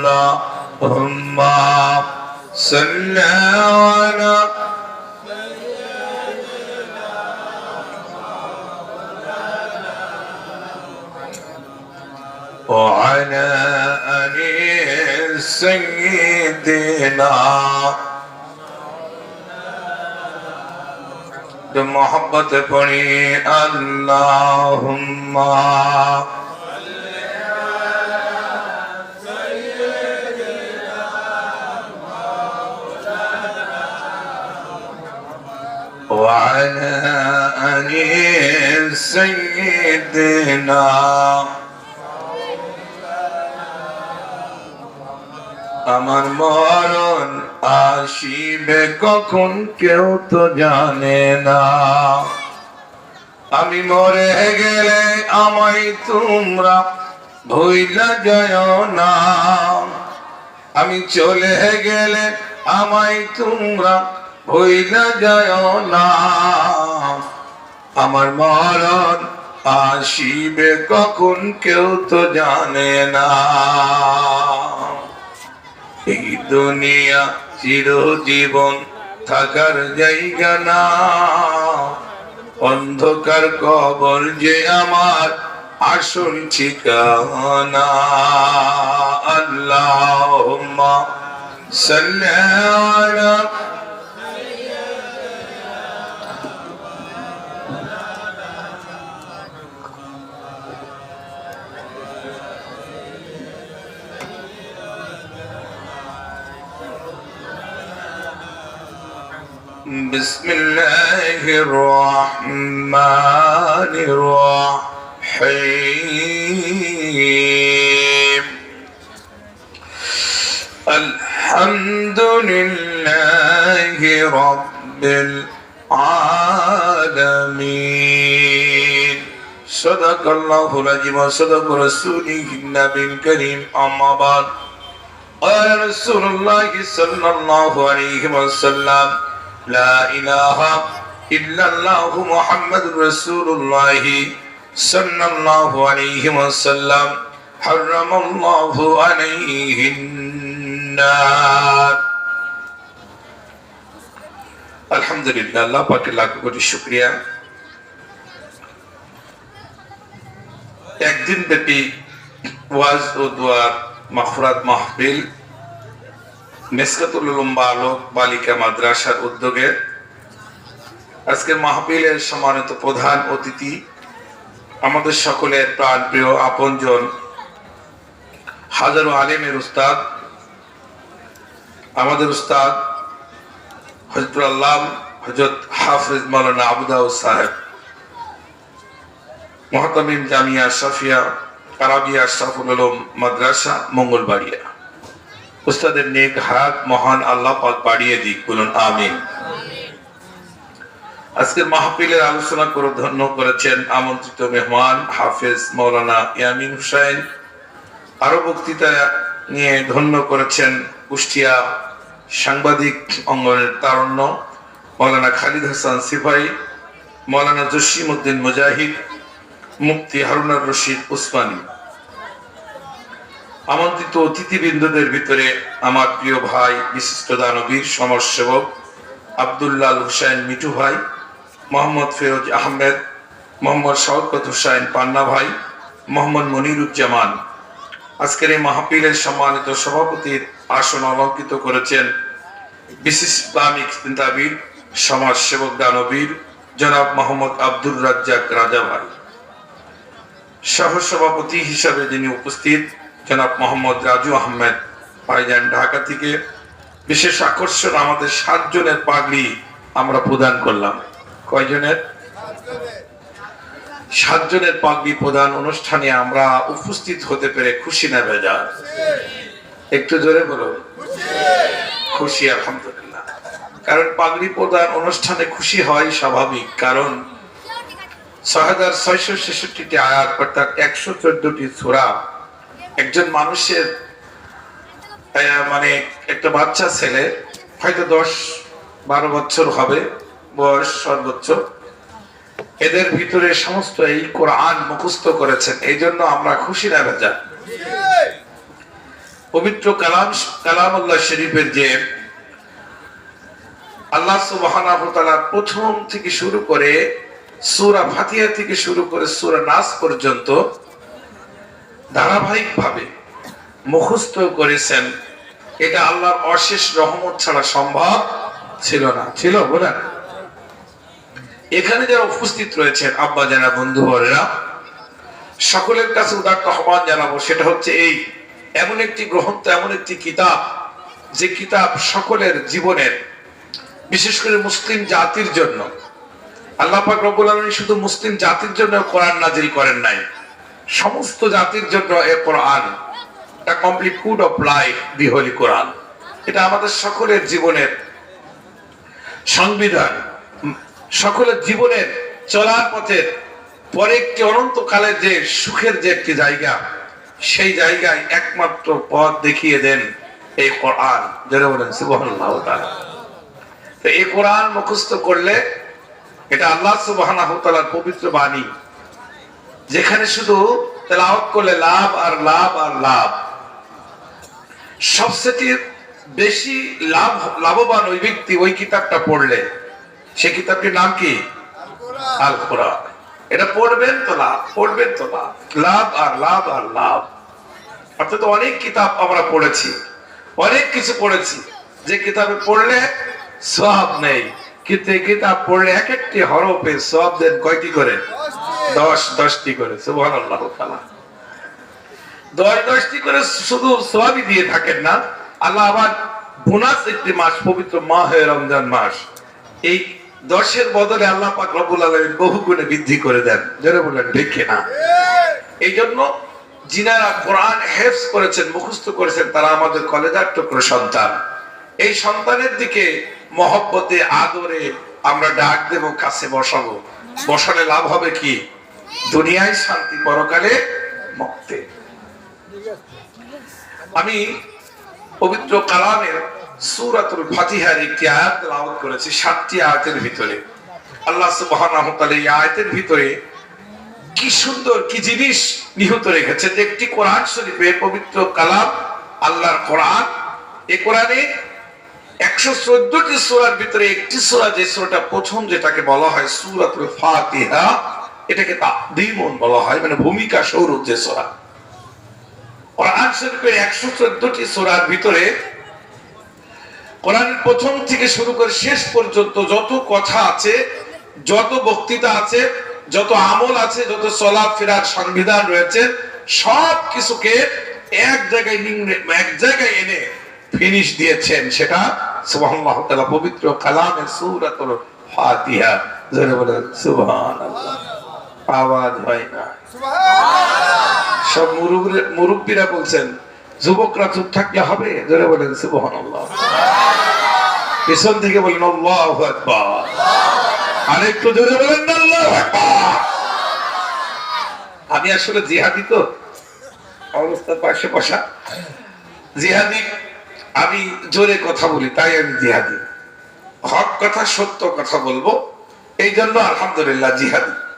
اللهم صل على وعلى آل سيدنا محبت پڑی اللہم سيدنا আমার মরণ আসিবে কখন কেউ তো জানে না আমি মরে গেলে আমায় তোমরা ভইলা যায় না আমি চলে গেলে আমায় তোমরা ভইলা যায় না আমার মরণ আসিবে কখন কেউ তো জানে না। এই দুনিয়া চিরজীবন থাকার জায়গা না। অন্ধকার কবর যে আমার আসল ঠিকানা। আল্লাহ সাল্লাল্লাহু بسم الله الرحمن الرحيم الحمد لله رب العالمين صدق الله العظيم وصدق رسوله النبي الكريم أما بعد قال رسول الله صلى الله عليه وسلم لا إله إلا الله محمد رسول الله صلى الله عليه وسلم حرم الله عليه النار আলহামদুলিল্লাহ আল্লাহ পাকে লাখ কোটি শুক্রিয়া একদিন ব্যাপী ওয়াজ ও দোয়ার মাফরাত মাহফিল মেসকাতুল উলুম বালক বালিকা মাদ্রাসার উদ্যোগে আজকের মাহফিলের সম্মানিত প্রধান অতিথি, আমাদের সকলের প্রাণ প্রিয় আপনজন, হাজারো আলেমের উস্তাদ, আমাদের উস্তাদ হজরত আল্লাহ হজরত হাফিজ মৌলানা আবুদাউ সাহেব, মহাতামিম জামিয়া সাফিয়া আরাবিয়া আলম মাদ্রাসা, মঙ্গলবাড়িয়া। উস্তাদের নেক হাত মহান আল্লাহ পাক বাড়িয়ে দিক, বলুন আমিন। আজকের মাহফিলের আলোচনা করে ধন্য করেছেন আমন্ত্রিত মেহমান হাফেজ মৌলানা ইয়ামিন হুসাইন। আরও বক্তৃতা নিয়ে ধন্য করেছেন কুষ্টিয়া সাংবাদিক অঙ্গনের তারণ্য মৌলানা খালিদ হাসান সিফাই মৌলানা জসিম উদ্দিন মুজাহিদ, মুফতি হারুনার রশিদ উসমানী। আমন্ত্রিত অতিথিবৃন্দদের ভিতরে আমার প্রিয় ভাই, বিশিষ্ট দানবীর, সমাজসেবক আবদুল্লাল হুসাইন মিঠু ভাই, মোহাম্মদ ফেরোজ আহমেদ, মোহাম্মদ শওকত হুসাইন পান্না ভাই, মোহাম্মদ মনিরুজ্জামান। আজকের এই মাহফিলের সম্মানিত সভাপতির আসন অলঙ্কিত করেছেন বিশিষ্ট ইসলামিক চিন্তাবিদ সমাজসেবক দানবীর, জনাব মোহাম্মদ আব্দুর রাজ্জাক রাজা ভাই। সহ সভাপতি হিসাবে যিনি উপস্থিত জনাব মোহাম্মদ রাজু আহমেদ ভাইজান ঢাকা থেকে। বিশেষ আকর্ষণ আমাদের সাতজনের পাগড়ি আমরা প্রদান করলাম। কয়জনের? সাতজনের পাগড়ি প্রদান অনুষ্ঠানে আমরা উপস্থিত হতে পেরে খুশি না বেজা। একটু জোরে বলুন। খুশি, আলহামদুলিল্লাহ। কারণ পাগড়ি প্রদান অনুষ্ঠানে খুশি হয় স্বাভাবিক, কারণ ছয় হাজার ছয়শো ছেষট্টিটি আয়াত, অর্থাৎ একশো চোদ্দটি ছোড়া একজন মানুষের মানে একটা বাচ্চা ছেলে, হয়তো দশ বারো বছর হবে, বয়স সর্বোচ্চ। এদের ভিতরে সমস্ত এই কোরআন মুখস্থ করেছেন। এই জন্য আমরা খুশি না ভেজা পবিত্র কালাম কালাম আল্লাহ শরীফের যে আল্লাহ তাআলা প্রথম থেকে শুরু করে সুরা ফাতিহা থেকে শুরু করে সূরা নাস পর্যন্ত ধারাবাহিকভাবে মুখস্থ করেছেন, এটা আল্লাহর অশেষ রহমত ছাড়া সম্ভব ছিল না। ছিল বলেন এখানে যারা উপস্থিত রয়েছেন, আব্বা জানা, বন্ধু বরেরা, সকলের কাছে উদার্ত আহ্বান জানাব, সেটা হচ্ছে এই, এমন একটি গ্রন্থ, এমন একটি কিতাব, যে কিতাব সকলের জীবনের, বিশেষ করে মুসলিম জাতির জন্য, আল্লাহ পাক রব্বুল আলামিন শুধু মুসলিম জাতির জন্য কোরআন নাজিল করেন নাই সমস্ত জাতির জন্য a Quran complete food of life the holy Quran এটা আমাদের সকলের জীবনের সংবিধান সকলের জীবনের চলার পথের পরে একটি অনন্তকালের যে সুখের যে একটি জায়গা, সেই জায়গায় একমাত্র পথ দেখিয়ে দেন এই কোরআন। যারা বলেন, সুবহানাল্লাহ তো এই কোরআন মুখস্থ করলে এটা আল্লাহ তাআলার পবিত্র বাণী। যেখানে শুধু তেলাওয়াত করলে লাভ আর লাভ আর লাভ। সবচেয়ে বেশি লাভ লাভবান ওই ব্যক্তি ওই কিতাবটা পড়লে। সে কিতাবটির নাম কি? আল কোরআন এটা পড়বেন তো লাভ? পড়বেন তো লাভ? লাভ আর লাভ আর লাভ। অর্থাৎ অনেক কিতাব আমরা পড়েছি। অনেক কিছু পড়েছি। যে কিতাবে পড়লে সব নেই। কিন্তু এই কিতাব পড়লে এক একটি হরফে সব দেন কয়টি করে? দশ, দশটি করে সুবহান আল্লাহ দশ, দশটি করে শুধু সবই দিয়ে থাকেন না, আল্লাহ আবার বোনাস একটি মাস, পবিত্র মা হয়ে রমজান মাস। এই দশের বদলে আল্লাহ পাক রব্বুল আলামিন বহু গুণে বৃদ্ধি করে দেন। যারা বলেন দেখে না এই জন্য যিনারা কোরআন হেফজ করেছেন, মুখস্থ করেছেন, তারা আমাদের কলেজার টুকরো সন্তান। এই সন্তানের দিকে মহব্বতে, আদরে আমরা ডাক দেব, কাছে বসাবো। বসালে লাভ হবে কি? দুনিয়ায় শান্তি পরকালে মুক্তি। আমি পবিত্র কালামের সূরাতুল ফাতিহার একটি আয়াত তেলাওয়াত করেছি, সাতটি আয়াতের ভিতরে। আল্লাহ সুবহানাহু ওয়া এই আয়াতের ভিতরে কি সুন্দর, কি জিনিস নিহত রেখেছে যে একটি কোরআন শরীফের পবিত্র কালাম আল্লাহর কোরআন। এই কোরআনে একশো চোদ্দটি সূরার ভিতরে একটি সূরা যে সূরাটা প্রথম যেটাকে বলা হয় সূরাতুল ফাতিহা এটাকে তাকদীমুন বলা হয় মানে ভূমিকা স্বরূপ যে সূরা। কোরআন একশো চোদ্দটি সূরার ভিতরে কোরআনের প্রথম থেকে শুরু করে শেষ পর্যন্ত যত কথা আছে, যত বক্তৃতা আছে, যত আমল আছে, যত চলা ফেরার সংবিধান রয়েছে, সব কিছুকে এক জায়গায় এক জায়গায় এনে ফিনিশ দিয়েছেন সেটা সুবহানাল্লাহ পবিত্র কালামের সূরাতুল ফাতিহা। আওয়াজ হয় না। সব মুরুব্বি- মুরব্বিরা বলছেন, যুবকরা চুপ থাকলে হবে? জোরে বলেন, সুবহানাল্লাহ। পেছন থেকে বলেন, আল্লাহু আকবার। আর একটু জোরে বলেন আমি আসলে জিহাদি তো। অবস্থা পাশে বসা। জিহাদি, আমি জোরে কথা বলি, তাই আমি জিহাদি। হক কথা, সত্য কথা বলব এই জন্য আলহামদুলিল্লাহ জিহাদি।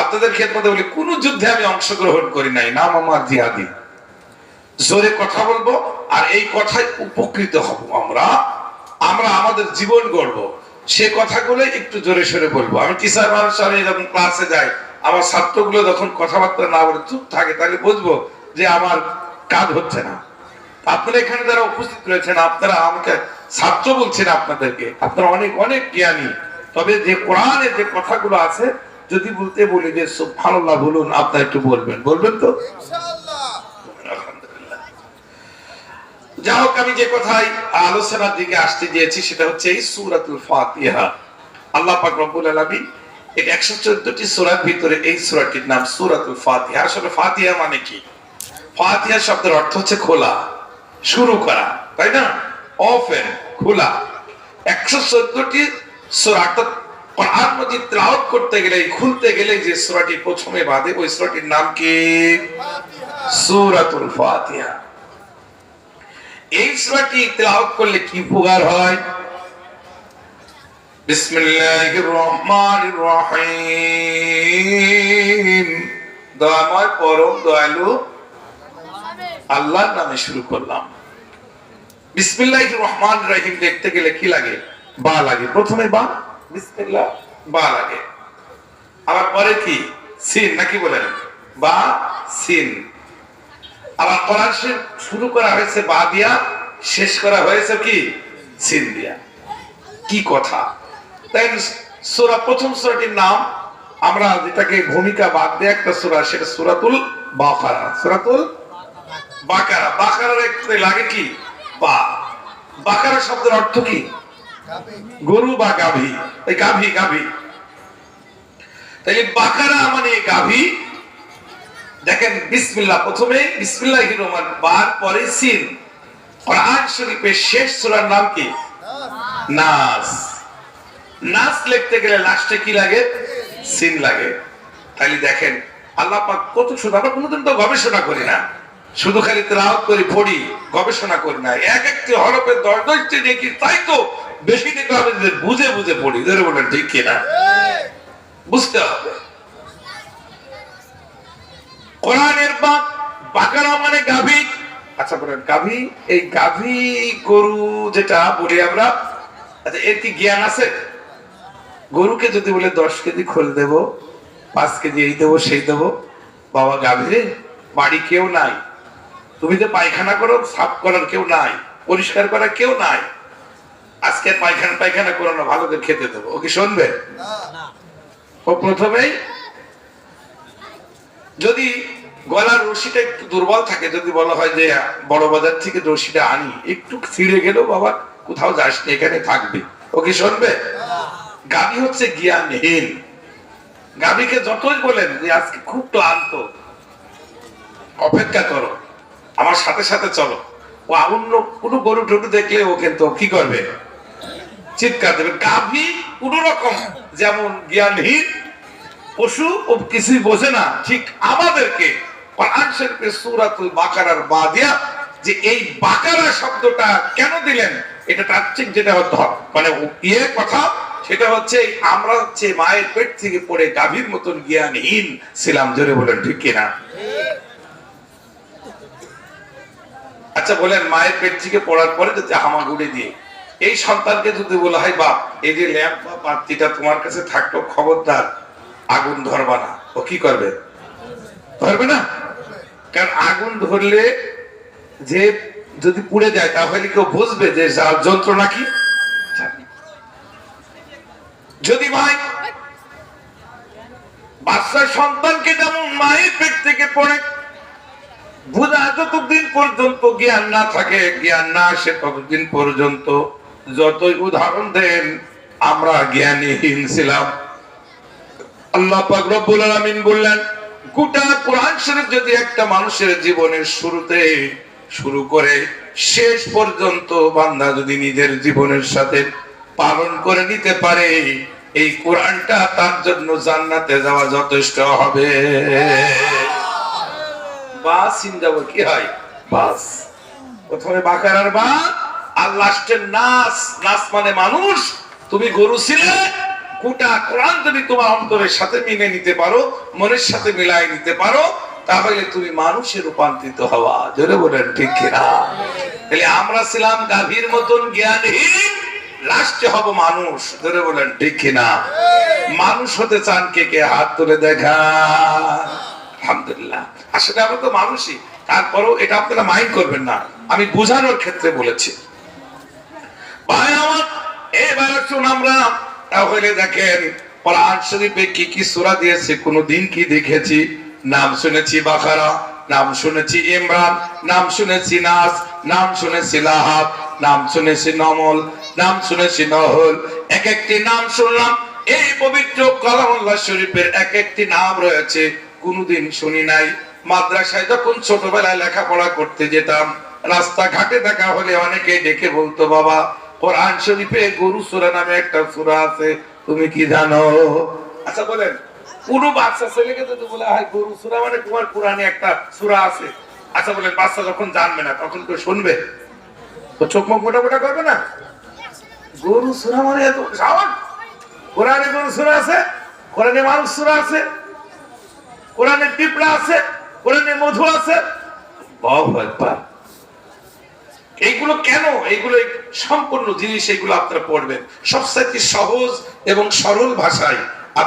আপনাদের ক্ষেত্রে বলি, কোন যুদ্ধে আমি অংশগ্রহণ করি নাই। নাম আমার জিহাদি। জোরে কথা বলব, আর এই কথায় উপকৃত হব আমরা। আমরা আমাদের জীবন গড়বো। সে কথাগুলো একটু জোরে সরে বলব। আমি টিচার মানুষ যখন ক্লাসে যাই, আমার ছাত্রগুলো যখন কথাবার্তা না বলে চুপ থাকে, তাহলে বুঝব যে আমার কাজ হচ্ছে না। আপনারা এখানে যারা উপস্থিত রয়েছেন, আপনারা আমাকে ছাত্র বলছেন আপনাদেরকে। আপনারা অনেক অনেক জ্ঞানী। তবে যে কোরআনের যে কথাগুলো আছে যদি বলতে বলি যে সুবহানাল্লাহ বলুন আপনারা একটু বলবেন। বলবেন তো? আলহামদুলিল্লাহ। যা হোক আমি যে কথাই আলোচনার দিকে আসতে দিয়েছি সেটা হচ্ছে এই সূরাতুল ফাতিহা। আল্লাহ পাক রব্বুল আলামিন এই 114টি সূরার ভিতরে এই সূরাটির নাম সূরাতুল ফাতিহা। আসলে ফাতিহা মানে কি? ফাতিহা শব্দের অর্থ হচ্ছে খোলা শুরু করা তাই না? ওপেন খোলা। 114টি সূরা অর্থাৎ কোরআন মজিদ তেলাওয়াত করতে গেলে, খুলতে গেলে যে সূরাটি প্রথমে বাদে, ওই সূরাটির নাম কি? সূরাতুল ফাতিহা। এই সূরাটি তেলাওয়াত করলে কি উপকার হয়? বিসমিল্লাহির রহমানির রহিম। দয়াময়, পরম দয়ালু আল্লাহর নামে শুরু করলাম। বিসমিল্লাহ রহমান রহিম দেখতে গেলে কি লাগে? বা লাগে। প্রথমে বা বিসমিল্লাহ বা লাগে। আবার পরে কি? সিন, নাকি বলেন? বা সিন। আবার কোরআন শরীফ শুরু করা হয়েছে বা দিয়া, শেষ করা হয়েছে কি? সিন দিয়া। কি কথা? তাই সূরা, প্রথম সূরাটির নাম আমরা যেটাকে ভূমিকা বাদ দিয়ে একটা সূরা, সেটা সূরাতুল বাকারা। সূরাতুল বাকারা। বাকারার একটু লাগে কি? বা। বাকারা শব্দের অর্থ কি? গরু বা গাভী? এই গাভী গাভী। তাহলে বাকারা মানে গাভী? দেখেন, বিসমিল্লাহ, প্রথমে বিসমিল্লাহ রহমান বার পরে সিন। কোরআন শরীফের শেষ সূরার নাম কি? নাস। নাস লিখতে গেলে লাস্টে কি লাগে? সিন লাগে। তাহলে দেখেন, আল্লাহ পাক কত সুন্দর, আমরা কোনোদিন তো গবেষণা করি না। শুধু খালি তেলাওয়াত করি, পড়ি, গবেষণা করি না। এক একটি হরফের দশ দশটি দেখি তাই তো বেশি দেখতে হবে যে বুঝে বুঝে পড়ি। ধরে বলেন, ঠিক কিনা বুঝতে হবে। কোরআনের বাক বাকারা মানে গাভী। আচ্ছা বলেন, গাভী? এই গাভী গরু যেটা বলি আমরা আচ্ছা এর কি জ্ঞান আছে? গরুকে যদি বলে দশ কেজি খোল দেব, পাঁচ কেজি এই দেবো, সেই দেবো, বাবা গাভী রে, বাড়ি কেউ নাই। তুমি যে পায়খানা করো সাফ করার কেউ নাই পরিষ্কার করার কেউ নাই। আজকে পায়খানা পায়খানা করো না ভালো করে খেতে দেবো। ও কি শুনবে? ও প্রথমেই যদি গলার রশিটা একটু দুর্বল থাকে যদি বলা হয় যে বড় বাজার থেকে রশিটা আনি। একটু ছিঁড়ে গেলেও বাবা কোথাও যাস না এখানে থাকবে। ও কি শুনবে? গাবি হচ্ছে জ্ঞানহীন। গাবিকে যতই বলেন যে আজকে খুব ক্লান্ত। অপেক্ষা করো। আমার সাথে সাথে চলো। ও অন্য কোনো গরু টরু দেখলে ও কিন্তু কি করবে? চিৎকার দেবে। গাভী কোন রকম যেমন জ্ঞানহীন, পশু ও কিছুই বোঝে না, ঠিক আমাদেরকে সূরাতুল বাকারার বাদিয়া যে এই বাকারা শব্দটা কেন দিলেন, এটা তার ঠিক যেটা ধ- মানে ইয়ে কথা, সেটা হচ্ছে আমরা হচ্ছে মায়ের পেট থেকে পড়ে গাভীর মতন জ্ঞানহীন ছিলাম, জোরে বলেন, ঠিক কিনা? আচ্ছা বলেন, মায়ের পেট থেকে পড়ার পরে যদি হামাগুড়ি দিয়ে, এই সন্তানকে যদি বলা হয়, বাপ, এই যে ল্যাম্প বা বাতিটা তোমার কাছে থাকল, খবরদার, আগুন ধরবা না। ও কি করবে? ধরবে না? কারণ আগুন ধরলে যে যদি পুড়ে যায়, তাহলে কেউ বুঝবে যে যার যন্ত্রণা কি? যদি ভাই বাচ্চার সন্তানকে যেমন মায়ের পেট থেকে পড়ে যতদিন পর্যন্ত জ্ঞান না থাকে, জ্ঞান না আসে ততদিন পর্যন্ত যতই উদাহরণ দেন, আমরা জ্ঞানীহীন ছিলাম। আল্লাহ বললেন, গোটা কোরআন শরীফ যদি একটা মানুষের জীবনের শুরুতে শুরু করে, শেষ পর্যন্ত বান্দা যদি নিজের জীবনের সাথে পালন করে নিতে পারে, এই কোরআনটা তার জন্য জান্নাতে যাওয়া যথেষ্ট হবে। মানে তোমার অন্তরের সাথে মিলে নিতে পারো, মনের সাথে মিলাই নিতে পারো, তাহলে তুমি মানুষে রূপান্তরিত হওয়া। জোরে বলেন, ঠিক কিনা? তাহলে আমরা ছিলাম গাভীর মতন জ্ঞানহীন, লাস্টে হব মানুষ। ধরে বলেন, ঠিক কিনা? মানুষ হতে চান কে কে? হাত তুলে দেখা। আলহামদুলিল্লাহ। আসলে আমরা তো মানুষই। তারপরেও এটা আপনারা মাইন্ড করবেন না। আমি বোঝানোর ক্ষেত্রে বলেছি। ভাই, আমার এবার আসুন আমরা। তাহলে দেখেন, কোরআন শরীফে কি কি দিয়েছে? কি দেখেছি? নাম শুনেছি বাকারা, নাম শুনেছি ইমরান, নাম শুনেছি নাস, নাম শুনেছি লাহাব, নাম শুনেছি নমল, নাম শুনেছি নহল। এক একটি নাম শুনলাম। এই পবিত্র কালামুল্লাহ শরীফের এক একটি নাম রয়েছে। কোনদিন শুনি নাই। মাদ্রাসায় যখন ছোটবেলায় লেখাপড়া করতে যেতাম, রাস্তাঘাটে দেখা হলে অনেকে ডেকে বলতো, বাবা, কোরআন শরীফে গরু সূরা নামে একটা সূরা আছে, তুমি কি জানো? আচ্ছা বলেন, কোন বাচ্চা ছেলেকে যদি বলে হয় গরু সূরা মানে তোমার কোরআনে একটা সূরা আছে? আচ্ছা বলেন, বাচ্চা যখন জানবে না, তখন তো শুনবে। তো চোখ মুখ মোটা মোটা করবে না? গরু সূরা মানে এত সাবান কোরআনে গরু সূরা আছে? কোরআনে মানুষ সূরা আছে? কোরআনে পিঁপড়া আছে? কোরআনে মধু আছে? এইগুলো কেন? এইগুলো সম্পূর্ণ জিনিস এগুলো আপনারা পড়বেন। সবসাইতে সহজ এবং সরল ভাষায়।